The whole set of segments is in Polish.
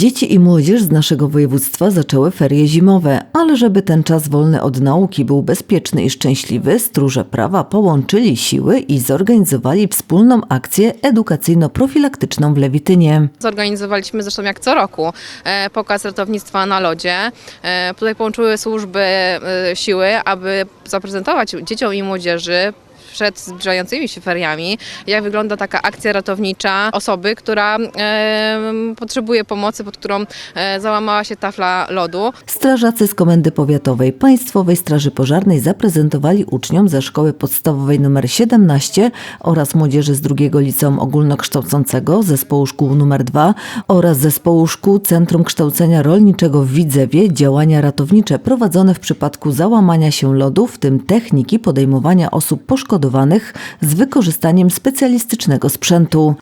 Dzieci i młodzież z naszego województwa zaczęły ferie zimowe, ale żeby ten czas wolny od nauki był bezpieczny i szczęśliwy, stróże prawa połączyli siły i zorganizowali wspólną akcję edukacyjno-profilaktyczną w Lewitynie. Zorganizowaliśmy zresztą jak co roku e, pokaz ratownictwa na lodzie. E, Tutaj połączyły służby e, siły, aby zaprezentować dzieciom i młodzieży przed zbliżającymi się feriami, jak wygląda taka akcja ratownicza osoby, która e, potrzebuje pomocy, pod którą e, załamała się tafla lodu. Strażacy z Komendy Powiatowej Państwowej Straży Pożarnej zaprezentowali uczniom ze szkoły podstawowej nr 17 oraz młodzieży z drugiego liceum ogólnokształcącego zespołu szkół nr 2 oraz zespołu szkół Centrum Kształcenia Rolniczego w Widzewie działania ratownicze prowadzone w przypadku załamania się lodu, w tym techniki podejmowania osób poszkodowanych z wykorzystaniem specjalistycznego sprzętu.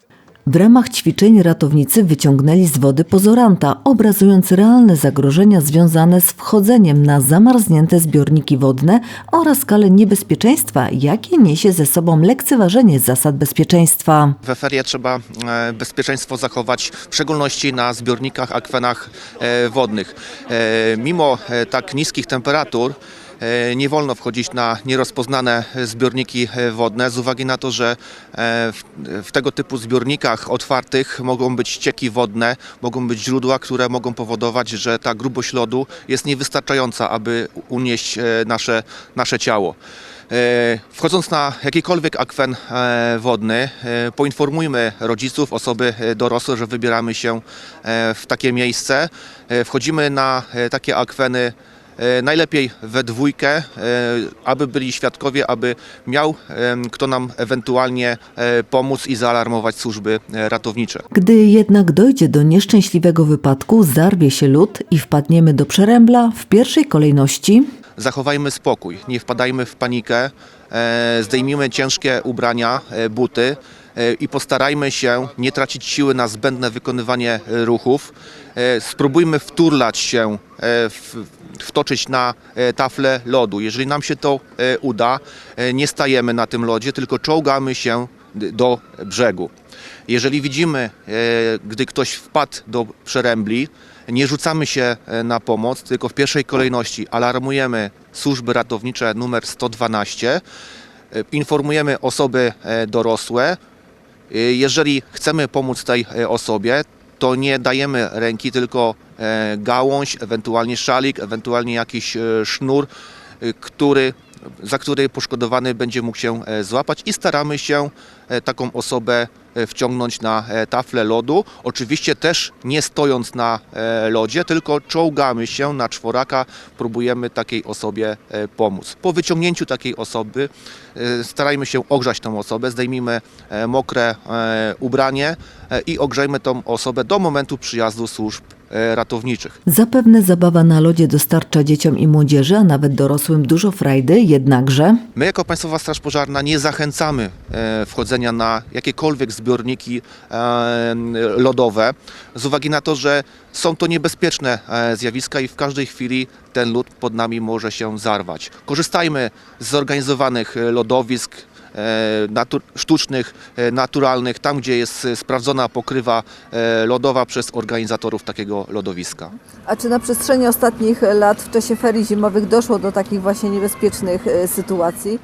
W ramach ćwiczeń ratownicy wyciągnęli z wody pozoranta, obrazując realne zagrożenia związane z wchodzeniem na zamarznięte zbiorniki wodne oraz skalę niebezpieczeństwa, jakie niesie ze sobą lekceważenie zasad bezpieczeństwa. We ferie trzeba e, bezpieczeństwo zachować, w szczególności na zbiornikach, akwenach e, wodnych. E, Mimo tak niskich temperatur nie wolno wchodzić na nierozpoznane zbiorniki e, wodne z uwagi na to, że e, w, tego typu zbiornikach otwartych mogą być ścieki wodne, mogą być źródła, które mogą powodować, że ta grubość lodu jest niewystarczająca, aby unieść e, nasze, nasze ciało. E, Wchodząc na jakikolwiek akwen e, wodny, e, poinformujmy rodziców, osoby e, dorosłe, że wybieramy się e, w takie miejsce. E, Wchodzimy na e, takie akweny e, najlepiej we dwójkę, e, aby byli świadkowie, aby miał kto nam ewentualnie e, pomóc i zaalarmować służby e, ratownicze. Gdy jednak dojdzie do nieszczęśliwego wypadku, zarwie się lód i wpadniemy do przerębla, w pierwszej kolejności zachowajmy spokój, nie wpadajmy w panikę, e, zdejmijmy ciężkie ubrania, e, buty e, i postarajmy się nie tracić siły na zbędne wykonywanie e, ruchów. E, Spróbujmy wturlać się, e, wtoczyć na e, taflę lodu. Jeżeli nam się to e, uda, e, nie stajemy na tym lodzie, tylko czołgamy się do brzegu. Jeżeli widzimy, e, gdy ktoś wpadł do przerębli, nie rzucamy się e, na pomoc, tylko w pierwszej kolejności alarmujemy służby ratownicze numer 112, e, informujemy osoby e, dorosłe. E, Jeżeli chcemy pomóc tej e, osobie, to nie dajemy ręki, tylko e, gałąź, ewentualnie szalik, ewentualnie jakiś e, sznur, e, który, za który poszkodowany będzie mógł się złapać i staramy się taką osobę wciągnąć na e, taflę lodu. Oczywiście też nie stojąc na e, lodzie, tylko czołgamy się na czworaka, próbujemy takiej osobie e, pomóc. Po wyciągnięciu takiej osoby e, starajmy się ogrzać tą osobę, zdejmijmy e, mokre e, ubranie e, i ogrzejmy tą osobę do momentu przyjazdu służb e, ratowniczych. zapewne zabawa na lodzie dostarcza dzieciom i młodzieży, a nawet dorosłym dużo frajdy, jednakże My jako Państwowa Straż Pożarna nie zachęcamy e, wchodzenia na jakiekolwiek zbiorniki e, lodowe z uwagi na to, że są to niebezpieczne e, zjawiska i w każdej chwili ten lód pod nami może się zarwać. Korzystajmy z zorganizowanych e, lodowisk e, natu- sztucznych, e, naturalnych, tam gdzie jest e, sprawdzona pokrywa e, lodowa przez organizatorów takiego lodowiska. A czy na przestrzeni ostatnich lat w czasie ferii zimowych doszło do takich właśnie niebezpiecznych e, sytuacji?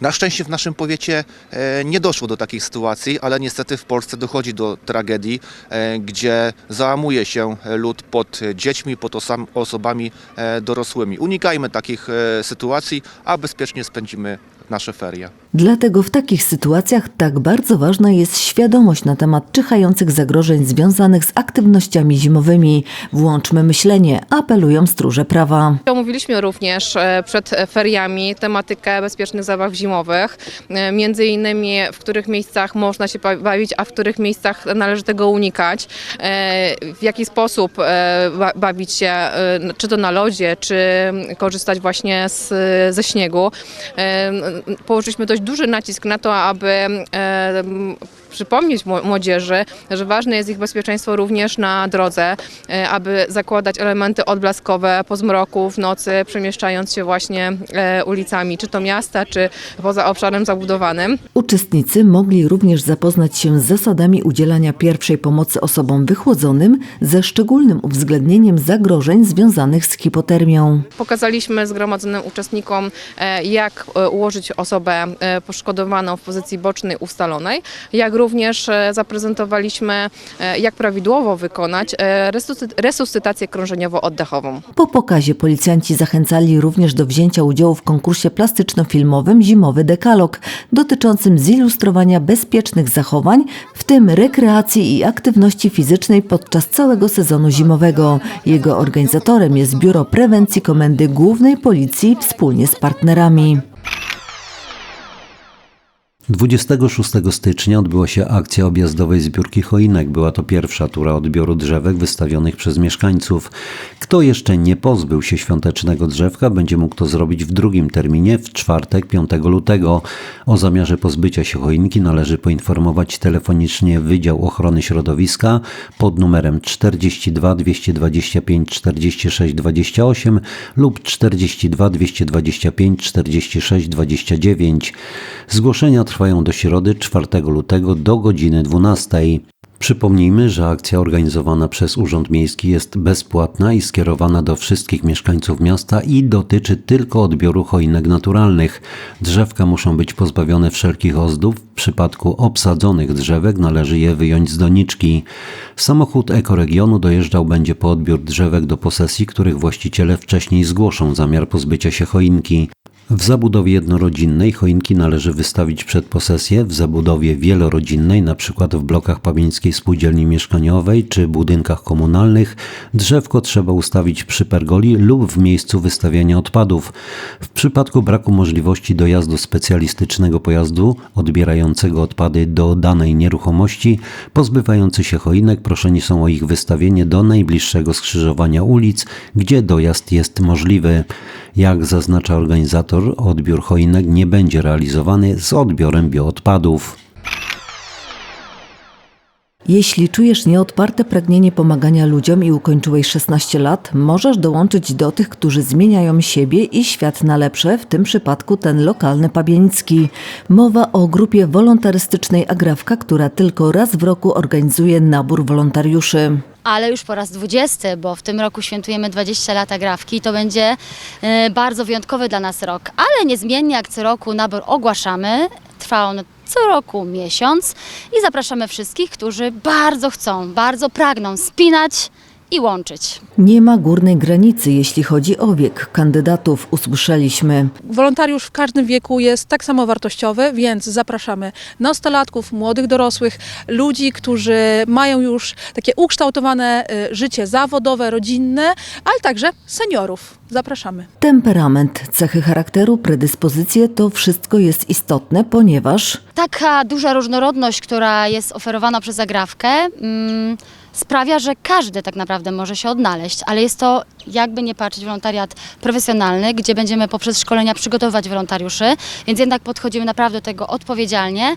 Na szczęście w naszym powiecie e, nie doszło do takich sytuacji, ale niestety w Polsce dochodzi do tragedii, e, gdzie załamuje się lud pod dziećmi, pod osobami e, dorosłymi. Unikajmy takich e, sytuacji, a bezpiecznie spędzimy nasze ferie. Dlatego w takich sytuacjach tak bardzo ważna jest świadomość na temat czyhających zagrożeń związanych z aktywnościami zimowymi. Włączmy myślenie, apelują stróże prawa. Omówiliśmy również e, przed feriami tematykę bezpiecznych zabaw zimowych, e, między innymi w których miejscach można się bawić, a w których miejscach należy tego unikać, e, w jaki sposób ba- bawić się, czy to na lodzie, czy korzystać właśnie z, ze śniegu. Położyliśmy dość duży nacisk na to, aby przypomnieć mło- młodzieży, że ważne jest ich bezpieczeństwo również na drodze, e, aby zakładać elementy odblaskowe po zmroku, w nocy, przemieszczając się właśnie e, ulicami, czy to miasta, czy poza obszarem zabudowanym. Uczestnicy mogli również zapoznać się z zasadami udzielania pierwszej pomocy osobom wychłodzonym ze szczególnym uwzględnieniem zagrożeń związanych z hipotermią. Pokazaliśmy zgromadzonym uczestnikom, e, jak ułożyć osobę poszkodowaną w pozycji bocznej ustalonej, jak również e, zaprezentowaliśmy, e, jak prawidłowo wykonać e, resuscy- resuscytację krążeniowo-oddechową. Po pokazie policjanci zachęcali również do wzięcia udziału w konkursie plastyczno-filmowym Zimowy Dekalog dotyczącym zilustrowania bezpiecznych zachowań, w tym rekreacji i aktywności fizycznej podczas całego sezonu zimowego. Jego organizatorem jest Biuro Prewencji Komendy Głównej Policji wspólnie z partnerami. 26 stycznia odbyła się akcja objazdowej zbiórki choinek. Była to pierwsza tura odbioru drzewek wystawionych przez mieszkańców. Kto jeszcze nie pozbył się świątecznego drzewka, będzie mógł to zrobić w drugim terminie, w czwartek 5 lutego. O zamiarze pozbycia się choinki należy poinformować telefonicznie Wydział Ochrony Środowiska pod numerem 42 225 46 28 lub 42 225 46 29. Zgłoszenia trwają do środy 4 lutego do godziny 12. Przypomnijmy, że akcja organizowana przez Urząd Miejski jest bezpłatna i skierowana do wszystkich mieszkańców miasta i dotyczy tylko odbioru choinek naturalnych. Drzewka muszą być pozbawione wszelkich ozdób. W przypadku obsadzonych drzewek należy je wyjąć z doniczki. Samochód ekoregionu dojeżdżał będzie po odbiór drzewek do posesji, których właściciele wcześniej zgłoszą zamiar pozbycia się choinki. W zabudowie jednorodzinnej choinki należy wystawić przed posesję, w zabudowie wielorodzinnej, np. w blokach Pamięckiej Spółdzielni Mieszkaniowej czy budynkach komunalnych, drzewko trzeba ustawić przy pergoli lub w miejscu wystawiania odpadów. W przypadku braku możliwości dojazdu specjalistycznego pojazdu odbierającego odpady do danej nieruchomości, pozbywający się choinek proszeni są o ich wystawienie do najbliższego skrzyżowania ulic, gdzie dojazd jest możliwy. Jak zaznacza organizator, odbiór choinek nie będzie realizowany z odbiorem bioodpadów. Jeśli czujesz nieodparte pragnienie pomagania ludziom i ukończyłeś 16 lat, możesz dołączyć do tych, którzy zmieniają siebie i świat na lepsze, w tym przypadku ten lokalny Pabienicki. Mowa o grupie wolontarystycznej Agrawka, która tylko raz w roku organizuje nabór wolontariuszy. ale już po raz 20, bo w tym roku świętujemy 20 lat Agrawki. To będzie e, bardzo wyjątkowy dla nas rok, ale niezmiennie jak co roku nabór ogłaszamy. Trwa on co roku miesiąc i zapraszamy wszystkich, którzy bardzo chcą, bardzo pragną spinać i łączyć. Nie ma górnej granicy, jeśli chodzi o wiek kandydatów, usłyszeliśmy. Wolontariusz w każdym wieku jest tak samo wartościowy, więc zapraszamy nastolatków, młodych dorosłych, ludzi, którzy mają już takie ukształtowane y, życie zawodowe, rodzinne, ale także seniorów. Zapraszamy. Temperament, cechy charakteru, predyspozycje to wszystko jest istotne, ponieważ Taka duża różnorodność, która jest oferowana przez Agrawkę, mm, sprawia, że każdy tak naprawdę może się odnaleźć, ale jest to, jakby nie patrzeć, wolontariat profesjonalny, gdzie będziemy poprzez szkolenia przygotowywać wolontariuszy, więc jednak podchodzimy naprawdę do tego odpowiedzialnie,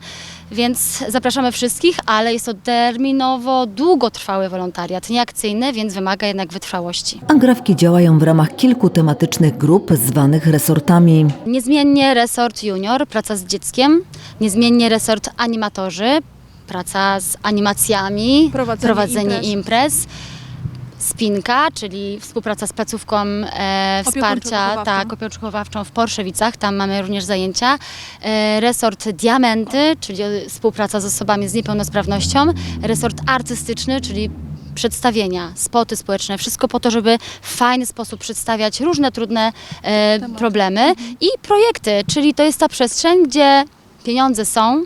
więc zapraszamy wszystkich, ale jest to terminowo długotrwały wolontariat, nieakcyjny, więc wymaga jednak wytrwałości. Agrawki działają w ramach kilku tematycznych grup zwanych resortami. Niezmiennie resort junior, praca z dzieckiem, niezmiennie resort animatorzy, praca z animacjami, Prowadzenie imprez. imprez. Spinka, czyli współpraca z placówką e, wsparcia, tak, opiekuńczo-wychowawczą w Porszewicach, tam mamy również zajęcia. E, resort Diamenty, czyli współpraca z osobami z niepełnosprawnością. Resort artystyczny, czyli przedstawienia, spoty społeczne, wszystko po to, żeby w fajny sposób przedstawiać różne trudne e, problemy i projekty, czyli to jest ta przestrzeń, gdzie pieniądze są,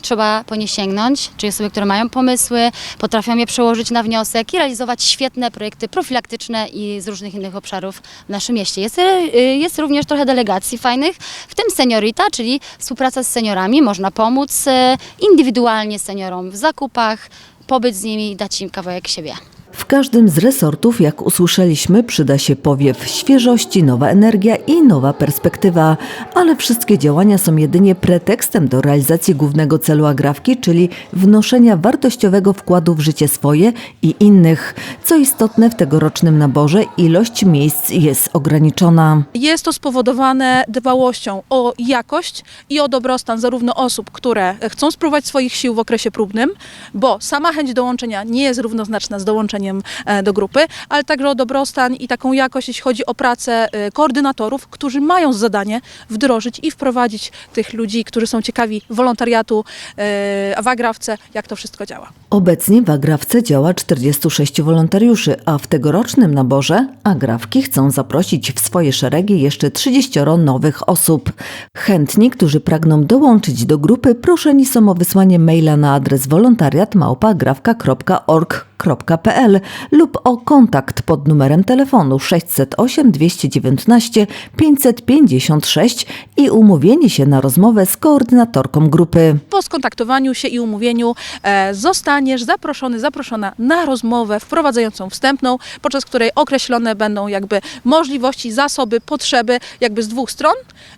trzeba po nie sięgnąć, czyli osoby, które mają pomysły, potrafią je przełożyć na wniosek i realizować świetne projekty profilaktyczne i z różnych innych obszarów w naszym mieście. Jest, e, jest również trochę delegacji fajnych, w tym seniorita, czyli współpraca z seniorami. Można pomóc e, indywidualnie seniorom w zakupach, pobyt z nimi i dać im kawałek siebie. W każdym z resortów, jak usłyszeliśmy, przyda się powiew świeżości, nowa energia i nowa perspektywa, ale wszystkie działania są jedynie pretekstem do realizacji głównego celu agrafki, czyli wnoszenia wartościowego wkładu w życie swoje i innych. Co istotne, w tegorocznym naborze ilość miejsc jest ograniczona. Jest to spowodowane dbałością o jakość i o dobrostan zarówno osób, które chcą spróbować swoich sił w okresie próbnym, bo sama chęć dołączenia nie jest równoznaczna z dołączeniem e, do grupy, ale także o dobrostan i taką jakość, jeśli chodzi o pracę e, koordynatorów, którzy mają zadanie wdrożyć i wprowadzić tych ludzi, którzy są ciekawi wolontariatu e, w Agrawce, jak to wszystko działa. Obecnie w Agrawce działa 46 wolontariuszy, a w tegorocznym naborze Agrawki chcą zaprosić w swoje szeregi jeszcze 30 nowych osób. Chętni, którzy pragną dołączyć do grupy, proszeni są o wysłanie maila na adres lub o kontakt pod numerem telefonu 608 219 556 i umówienie się na rozmowę z koordynatorką grupy. Po skontaktowaniu się i umówieniu e, zostaniesz zaproszony, zaproszona na rozmowę wprowadzającą wstępną, podczas której określone będą jakby możliwości, zasoby, potrzeby jakby z dwóch stron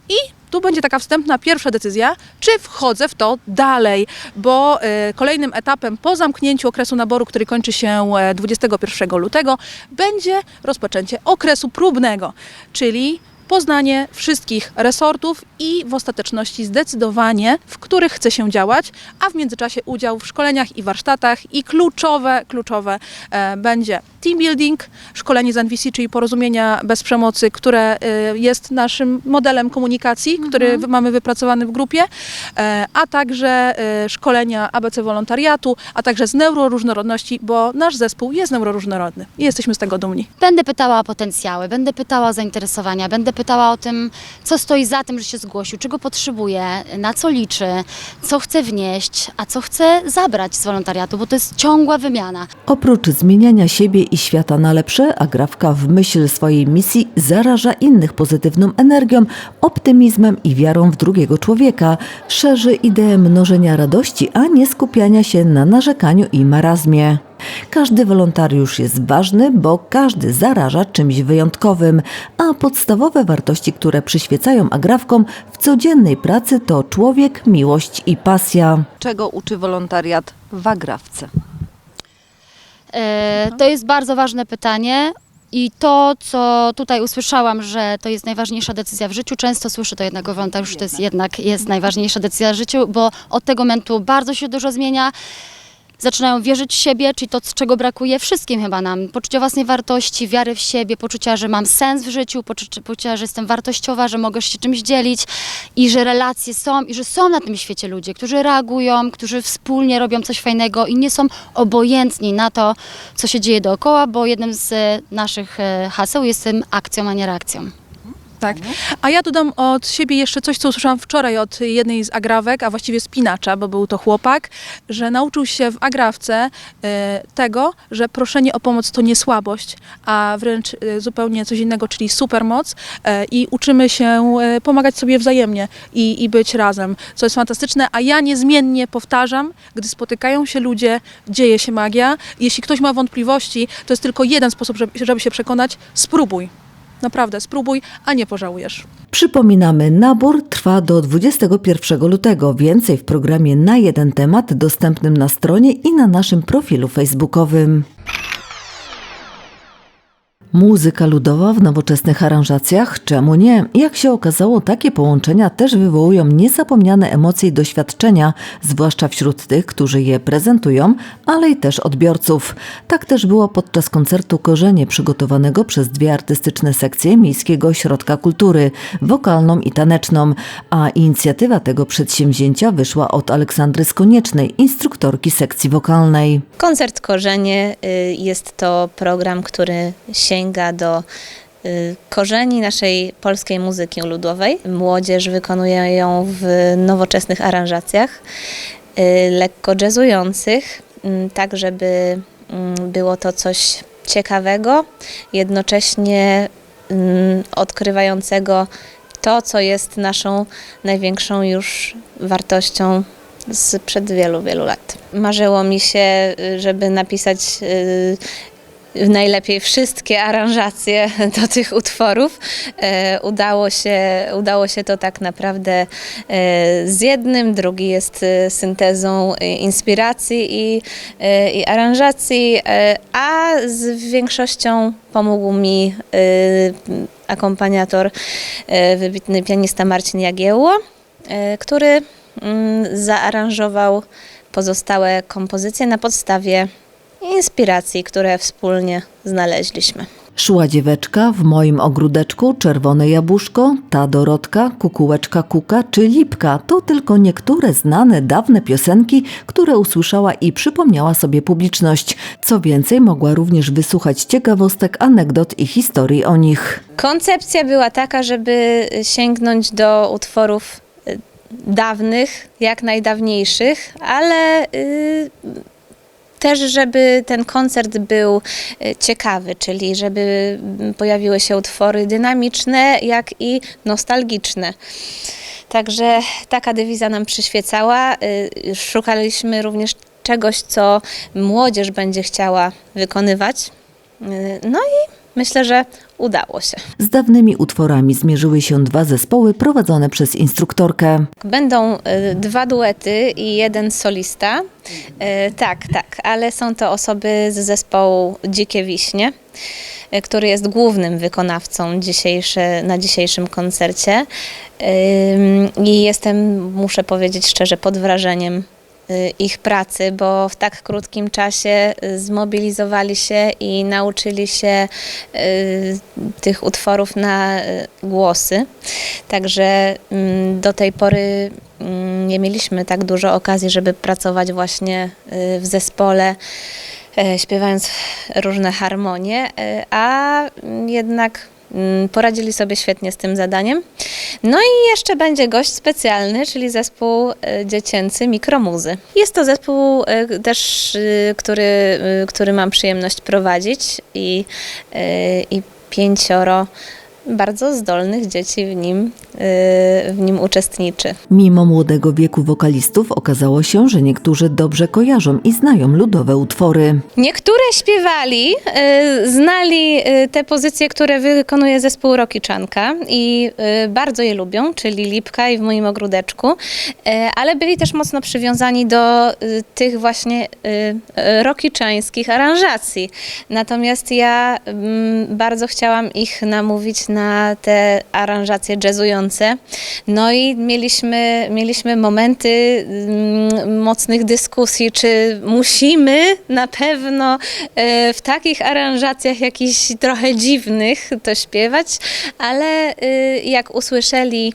i tu będzie taka wstępna pierwsza decyzja, czy wchodzę w to dalej, bo e, kolejnym etapem po zamknięciu okresu naboru, który kończy się e, 21 lutego, będzie rozpoczęcie okresu próbnego, czyli poznanie wszystkich resortów i w ostateczności zdecydowanie, w których chce się działać, a w międzyczasie udział w szkoleniach i warsztatach i kluczowe, kluczowe e, będzie team building, szkolenie z NVC, czyli porozumienia bez przemocy, które e, jest naszym modelem komunikacji, który wy- mamy wypracowany w grupie, e, a także e, szkolenia ABC wolontariatu, a także z neuroróżnorodności, bo nasz zespół jest neuroróżnorodny i jesteśmy z tego dumni. Będę pytała o potencjały, będę pytała o zainteresowania, będę pytała o tym, co stoi za tym, że się zgłosił, czego potrzebuje, na co liczy, co chce wnieść, a co chce zabrać z wolontariatu, bo to jest ciągła wymiana. Oprócz zmieniania siebie i świata na lepsze, Agrawka w myśl swojej misji zaraża innych pozytywną energią, optymizmem i wiarą w drugiego człowieka. Szerzy ideę mnożenia radości, a nie skupiania się na narzekaniu i marazmie. Każdy wolontariusz jest ważny, bo każdy zaraża czymś wyjątkowym, a podstawowe wartości, które przyświecają agrawkom w codziennej pracy to człowiek, miłość i pasja. Czego uczy wolontariat w agrawce? E, To jest bardzo ważne pytanie. I to, co tutaj usłyszałam, że to jest najważniejsza decyzja w życiu, często słyszę to jednego wolontariusza, że to jest jednak jest najważniejsza decyzja w życiu, bo od tego momentu bardzo się dużo zmienia. Zaczynają wierzyć w siebie, czyli to, czego brakuje wszystkim chyba nam. Poczucia własnej wartości, wiary w siebie, poczucia, że mam sens w życiu, poczucia, że jestem wartościowa, że mogę się czymś dzielić i że relacje są i że są na tym świecie ludzie, którzy reagują, którzy wspólnie robią coś fajnego i nie są obojętni na to, co się dzieje dookoła, bo jednym z e, naszych e, haseł jest akcją, a nie reakcją. Tak. A ja dodam od siebie jeszcze coś, co usłyszałam wczoraj od jednej z agrawek, a właściwie spinacza, bo był to chłopak, że nauczył się w agrawce e, tego, że proszenie o pomoc to nie słabość, a wręcz e, zupełnie coś innego, czyli supermoc e, i uczymy się e, pomagać sobie wzajemnie i, i być razem, co jest fantastyczne, a ja niezmiennie powtarzam, gdy spotykają się ludzie, dzieje się magia. Jeśli ktoś ma wątpliwości, to jest tylko jeden sposób, żeby, żeby się przekonać, spróbuj. Naprawdę, spróbuj, a nie pożałujesz. Przypominamy, nabór trwa do 21 lutego. Więcej w programie na jeden temat dostępnym na stronie i na naszym profilu facebookowym. Muzyka ludowa w nowoczesnych aranżacjach? Czemu nie? Jak się okazało, takie połączenia też wywołują niezapomniane emocje i doświadczenia, zwłaszcza wśród tych, którzy je prezentują, ale i też odbiorców. Tak też było podczas koncertu Korzenie przygotowanego przez dwie artystyczne sekcje Miejskiego Ośrodka Kultury, wokalną i taneczną, a inicjatywa tego przedsięwzięcia wyszła od Aleksandry Skoniecznej, instruktorki sekcji wokalnej. Koncert Korzenie y, jest to program, który sięga do y, korzeni naszej polskiej muzyki ludowej. Młodzież wykonuje ją w nowoczesnych aranżacjach, y, lekko jazzujących, mm, tak żeby mm, było to coś ciekawego, jednocześnie mm, odkrywającego to, co jest naszą największą już wartością sprzed wielu, wielu lat. Marzyło mi się, y, żeby napisać najlepiej wszystkie aranżacje do tych utworów. E, Udało się, udało się to tak naprawdę e, z jednym, drugi jest e, syntezą inspiracji i, i aranżacji, a z większością pomógł mi akompaniator, wybitny pianista Marcin Jagiełło, który mm, zaaranżował pozostałe kompozycje na podstawie inspiracji, które wspólnie znaleźliśmy. Szła dzieweczka w moim ogródeczku, czerwone jabłuszko, ta Dorotka, kukułeczka kuka czy lipka to tylko niektóre znane dawne piosenki, które usłyszała i przypomniała sobie publiczność. Co więcej, mogła również wysłuchać ciekawostek, anegdot i historii o nich. Koncepcja była taka, żeby sięgnąć do utworów y, dawnych, jak najdawniejszych, ale y, też, żeby ten koncert był y, ciekawy, czyli żeby mm, pojawiły się utwory dynamiczne, jak i nostalgiczne. Także taka dewiza nam przyświecała. Y, Szukaliśmy również czegoś, co młodzież będzie chciała wykonywać. Y, No i myślę, że udało się. Z dawnymi utworami zmierzyły się dwa zespoły prowadzone przez instruktorkę. Będą y, dwa duety i jeden solista. Y, tak, tak, ale są to osoby z zespołu Dzikie Wiśnie, y, który jest głównym wykonawcą dzisiejsze, na dzisiejszym koncercie. Ym, I jestem, muszę powiedzieć szczerze, pod wrażeniem ich pracy, bo w tak krótkim czasie y, zmobilizowali się i nauczyli się y, tych utworów na y, głosy. Także mm, do tej pory mm, nie mieliśmy tak dużo okazji, żeby pracować właśnie y, w zespole, y, śpiewając różne harmonie, y, a jednak poradzili sobie świetnie z tym zadaniem. No i jeszcze będzie gość specjalny, czyli zespół y, dziecięcy Mikromuzy. Jest to zespół y, też, y, który, który mam przyjemność prowadzić i, i pięcioro bardzo zdolnych dzieci w nim, y, w nim uczestniczy. Mimo młodego wieku wokalistów okazało się, że niektórzy dobrze kojarzą i znają ludowe utwory. Niektóre śpiewali, y, znali y, te pozycje, które wykonuje zespół Rokiczanka i bardzo je lubią, czyli Lipka i w moim ogródeczku, ale byli też mocno przywiązani do tych właśnie rokiczańskich aranżacji. Natomiast ja mm, bardzo chciałam ich namówić na te aranżacje jazzujące. No i mieliśmy, mieliśmy momenty mm, mocnych dyskusji, czy musimy na pewno e, w takich aranżacjach jakichś trochę dziwnych to śpiewać, ale e, jak usłyszeli,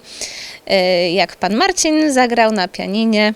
e, jak pan Marcin zagrał na pianinie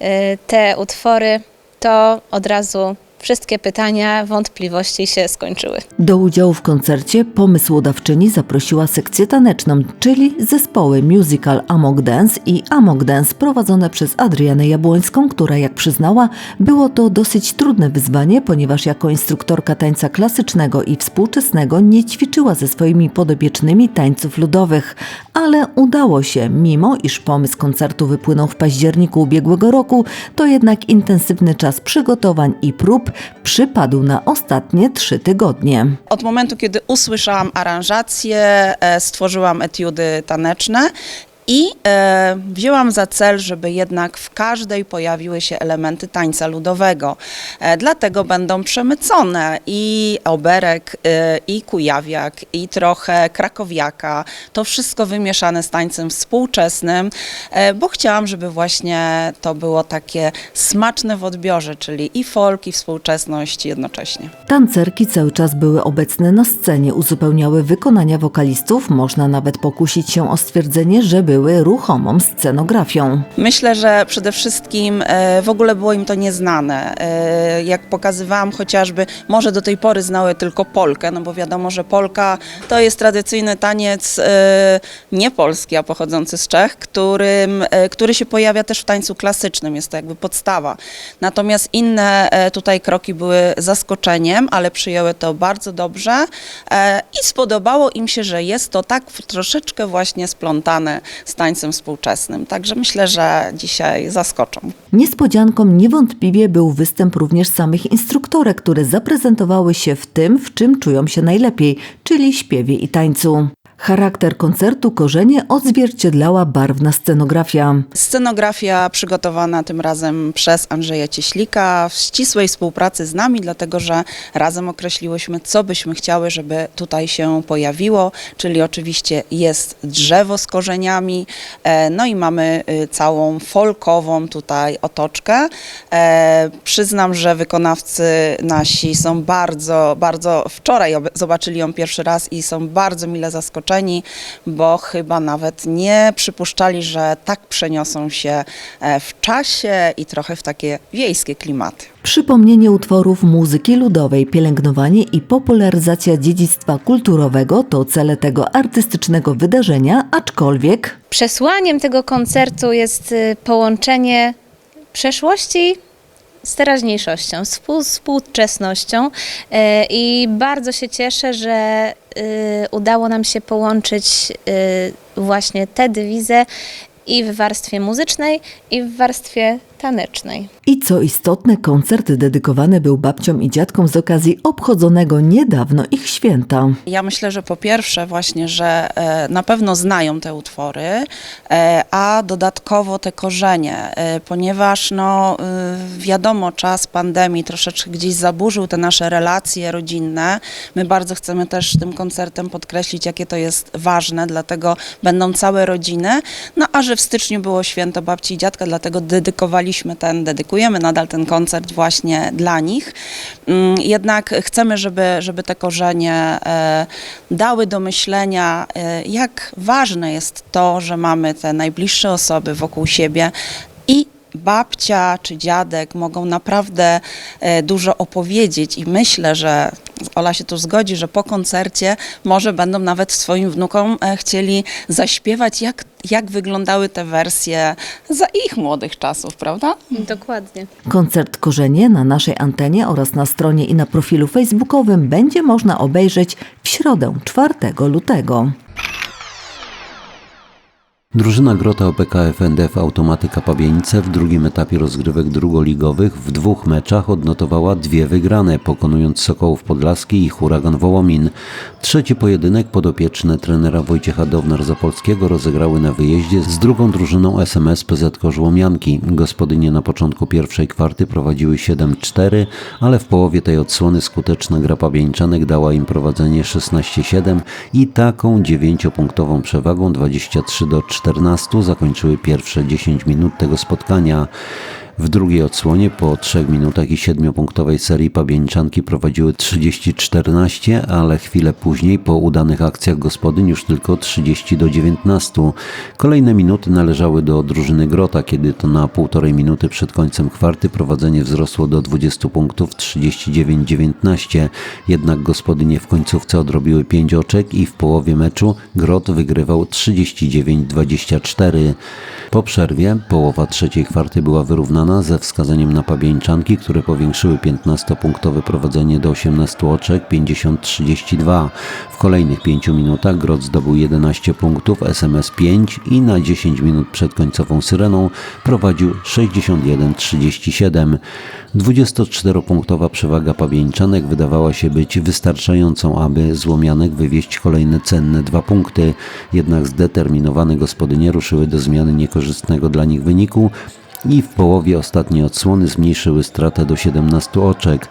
e, te utwory, to od razu wszystkie pytania, wątpliwości się skończyły. Do udziału w koncercie pomysłodawczyni zaprosiła sekcję taneczną, czyli zespoły musical Amok Dance i Amok Dance prowadzone przez Adrianę Jabłońską, która jak przyznała, było to dosyć trudne wyzwanie, ponieważ jako instruktorka tańca klasycznego i współczesnego nie ćwiczyła ze swoimi podobiecznymi tańców ludowych, ale udało się, mimo iż pomysł koncertu wypłynął w październiku ubiegłego roku, to jednak intensywny czas przygotowań i prób przypadł na ostatnie trzy tygodnie. Od momentu, kiedy usłyszałam aranżację, e, stworzyłam etiudy taneczne i e, wzięłam za cel, żeby jednak w każdej pojawiły się elementy tańca ludowego. E, dlatego będą przemycone i oberek, e, i kujawiak, i trochę krakowiaka. To wszystko wymieszane z tańcem współczesnym, e, bo chciałam, żeby właśnie to było takie smaczne w odbiorze, czyli i folk, i współczesność jednocześnie. Tancerki cały czas były obecne na scenie, uzupełniały wykonania wokalistów, można nawet pokusić się o stwierdzenie, że były ruchomą scenografią. Myślę, że przede wszystkim e, w ogóle było im to nieznane. E, Jak pokazywałam chociażby, może do tej pory znały tylko polkę, no bo wiadomo, że polka to jest tradycyjny taniec e, nie polski, a pochodzący z Czech, którym, e, który się pojawia też w tańcu klasycznym, jest to jakby podstawa. Natomiast inne tutaj kroki były zaskoczeniem, ale przyjęły to bardzo dobrze i spodobało im się, że jest to tak troszeczkę właśnie splątane z tańcem współczesnym. Także myślę, że dzisiaj zaskoczą. Niespodzianką niewątpliwie był występ również samych instruktorek, które zaprezentowały się w tym, w czym czują się najlepiej, czyli śpiewie i tańcu. Charakter koncertu korzenie odzwierciedlała barwna scenografia. Scenografia przygotowana tym razem przez Andrzeja Cieślika w ścisłej współpracy z nami, dlatego że razem określiłyśmy, co byśmy chciały, żeby tutaj się pojawiło, czyli oczywiście jest drzewo z korzeniami, e, no i mamy y, całą folkową tutaj otoczkę. E, Przyznam, że wykonawcy nasi są bardzo, bardzo, wczoraj ob- zobaczyli ją pierwszy raz i są bardzo mile zaskoczeni, bo chyba nawet nie przypuszczali, że tak przeniosą się e, w czasie i trochę w takie wiejskie klimaty. Przypomnienie utworów muzyki ludowej, pielęgnowanie i popularyzacja dziedzictwa kulturowego to cele tego artystycznego wydarzenia, aczkolwiek Przesłaniem tego koncertu jest y, połączenie przeszłości z teraźniejszością, z współ- współczesnością e, i bardzo się cieszę, że y, udało nam się połączyć y, właśnie tę dywizę i w warstwie muzycznej, i w warstwie tanecznej. I co istotne, koncert dedykowany był babciom i dziadkom z okazji obchodzonego niedawno ich święta. Ja myślę, że po pierwsze właśnie, że e, na pewno znają te utwory, e, a dodatkowo te korzenie, e, ponieważ no wiadomo, czas pandemii troszeczkę gdzieś zaburzył te nasze relacje rodzinne. My bardzo chcemy też tym koncertem podkreślić, jakie to jest ważne, dlatego będą całe rodziny. No a że w styczniu było święto babci i dziadka, dlatego ten, dedykujemy nadal ten koncert właśnie dla nich. Mm, Jednak chcemy, żeby, żeby te korzenie e, dały do myślenia, e, jak ważne jest to, że mamy te najbliższe osoby wokół siebie babcia czy dziadek mogą naprawdę e, dużo opowiedzieć i myślę, że Ola się tu zgodzi, że po koncercie może będą nawet swoim wnukom e, chcieli zaśpiewać, jak, jak wyglądały te wersje za ich młodych czasów, prawda? Dokładnie. Koncert Korzenie na naszej antenie oraz na stronie i na profilu facebookowym będzie można obejrzeć w środę 4 lutego. Drużyna Grota OPK FNDF Automatyka Pabienice w drugim etapie rozgrywek drugoligowych w dwóch meczach odnotowała dwie wygrane, pokonując Sokołów Podlaski i Huragan Wołomin. Trzeci pojedynek podopieczne trenera Wojciecha Downar-Zapolskiego rozegrały na wyjeździe z drugą drużyną SMS PZ Żłomianki. Gospodynie na początku pierwszej kwarty prowadziły 7-4, ale w połowie tej odsłony skuteczna gra Pabieńczanek dała im prowadzenie 16-7 i taką dziewięciopunktową przewagą 23 do 14 zakończyły pierwsze 10 minut tego spotkania. W drugiej odsłonie po 3 minutach i 7-punktowej serii Pabieńczanki prowadziły 30-14, ale chwilę później po udanych akcjach gospodyń już tylko 30 do 19. Kolejne minuty należały do drużyny Grota, kiedy to na półtorej minuty przed końcem kwarty prowadzenie wzrosło do 20 punktów 39-19. Jednak gospodynie w końcówce odrobiły 5 oczek i w połowie meczu Grot wygrywał 39-24. Po przerwie połowa trzeciej kwarty była wyrównana ze wskazaniem na pabieńczanki, które powiększyły 15-punktowe prowadzenie do 18 oczek 50-32. W kolejnych 5 minutach Grot zdobył 11 punktów, SMS 5 i na 10 minut przed końcową syreną prowadził 61-37. 24-punktowa przewaga pabieńczanek wydawała się być wystarczającą, aby z Łomianek wywieźć kolejne cenne dwa punkty. Jednak zdeterminowane gospodynie ruszyły do zmiany niekorzystnego dla nich wyniku i w połowie ostatniej odsłony zmniejszyły stratę do 17 oczek.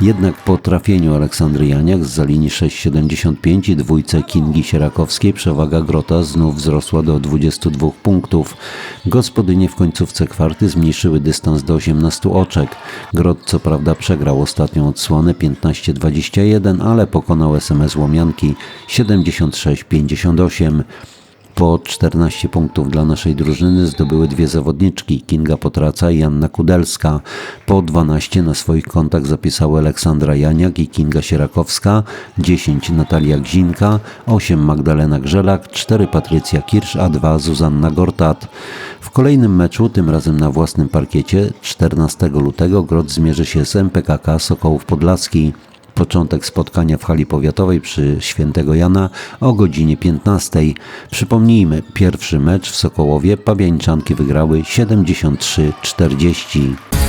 Jednak po trafieniu Aleksandry Janiak z linii 6,75 i dwójce Kingi Sierakowskiej przewaga Grota znów wzrosła do 22 punktów. Gospodynie w końcówce kwarty zmniejszyły dystans do 18 oczek. Grot co prawda przegrał ostatnią odsłonę 15-21, ale pokonał SMS Łomianki 76-58. Po 14 punktów dla naszej drużyny zdobyły dwie zawodniczki, Kinga Potraca i Anna Kudelska. Po 12 na swoich kontach zapisały Aleksandra Janiak i Kinga Sierakowska, 10 Natalia Gzinka, 8 Magdalena Grzelak, 4 Patrycja Kirsz, a 2 Zuzanna Gortat. W kolejnym meczu, tym razem na własnym parkiecie, 14 lutego Grot zmierzy się z MPKK Sokołów Podlaski. Początek spotkania w hali powiatowej przy Świętego Jana o godzinie 15. Przypomnijmy, pierwszy mecz w Sokołowie Pabiańczanki wygrały 73-40.